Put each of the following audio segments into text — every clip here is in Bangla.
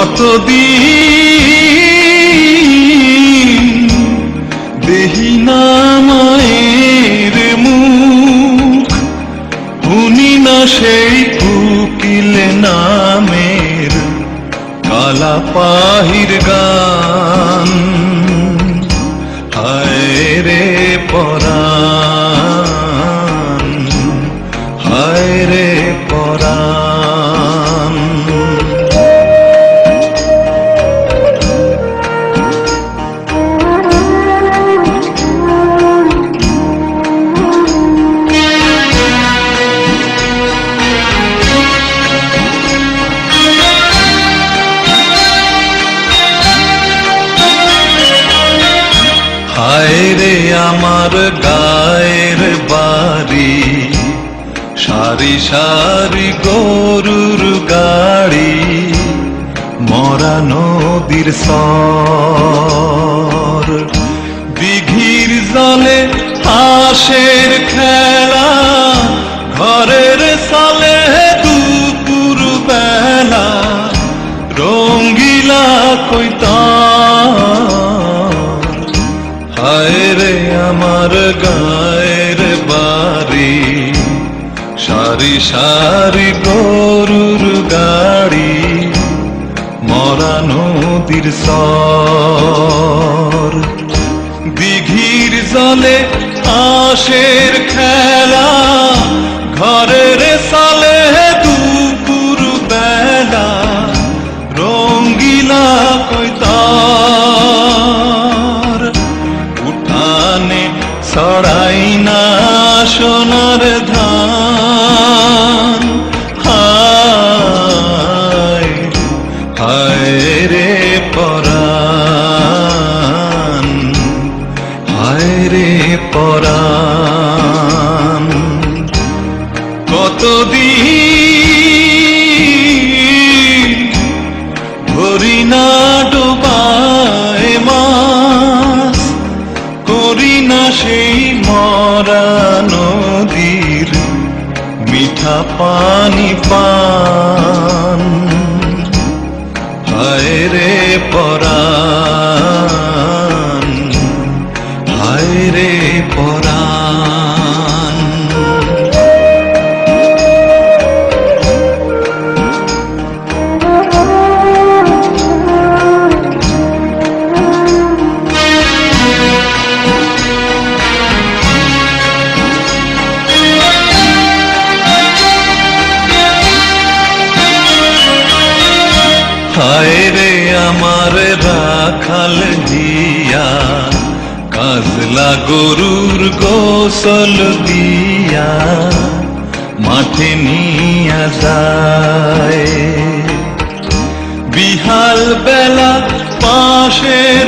কতদিন দেহি না মায়ের মুখ, শুনি না সেই কুকিল নামের কালা পাহির গান। হায় রে পরাণ, হায় রে পরাণ। আমার গায়ের বাড়ি। সারি সারি গরুর গাড়ি, মরা নদীর সর দিঘির জলে হাঁসের খেলা, ঘরের সালে দুপুর বেলা। রঙ্গিলা কইতার আমার গায়ের বাড়ি। সারি সারি গরুর গাড়ি, মরা নদীর সর দিঘির জলে আশের খেলা, ঘরের সালে রে পরাণ। কতদিন ধরি না ডোবায় মাছ, করি না সেই মরা নদীর মিঠা পানি পান। আমার রাখাল দিয়া কাজলা গরুর গোসল দিয়া মাঠে নিয়া যায়। বিহাল বেলা পাশের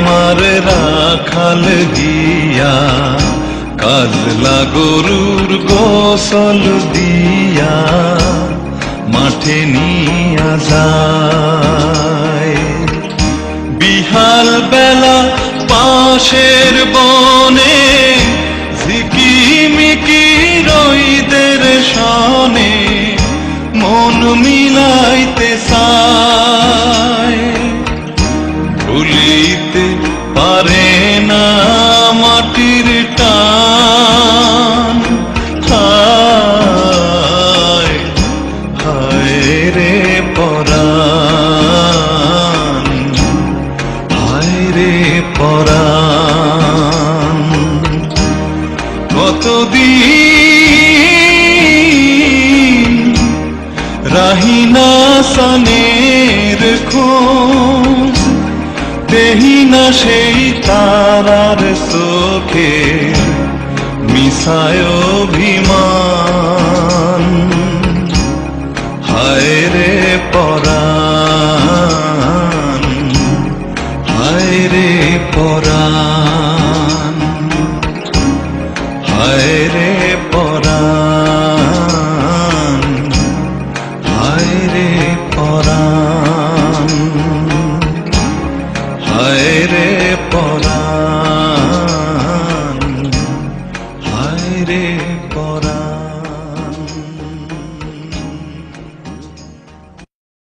আমার রাখাল গিয়া, কাজলা গরুর গোসল দিয়া, মাঠে নিয়া যায়। বিহাল বেলা পাশের বনে, ঝিকিমিকি রইদের সনে, মন মিলাইতে চায়। রাহিনা সনের খোঁজ। দেহি না সেই তারার চোখে। মিশায় অভিমান।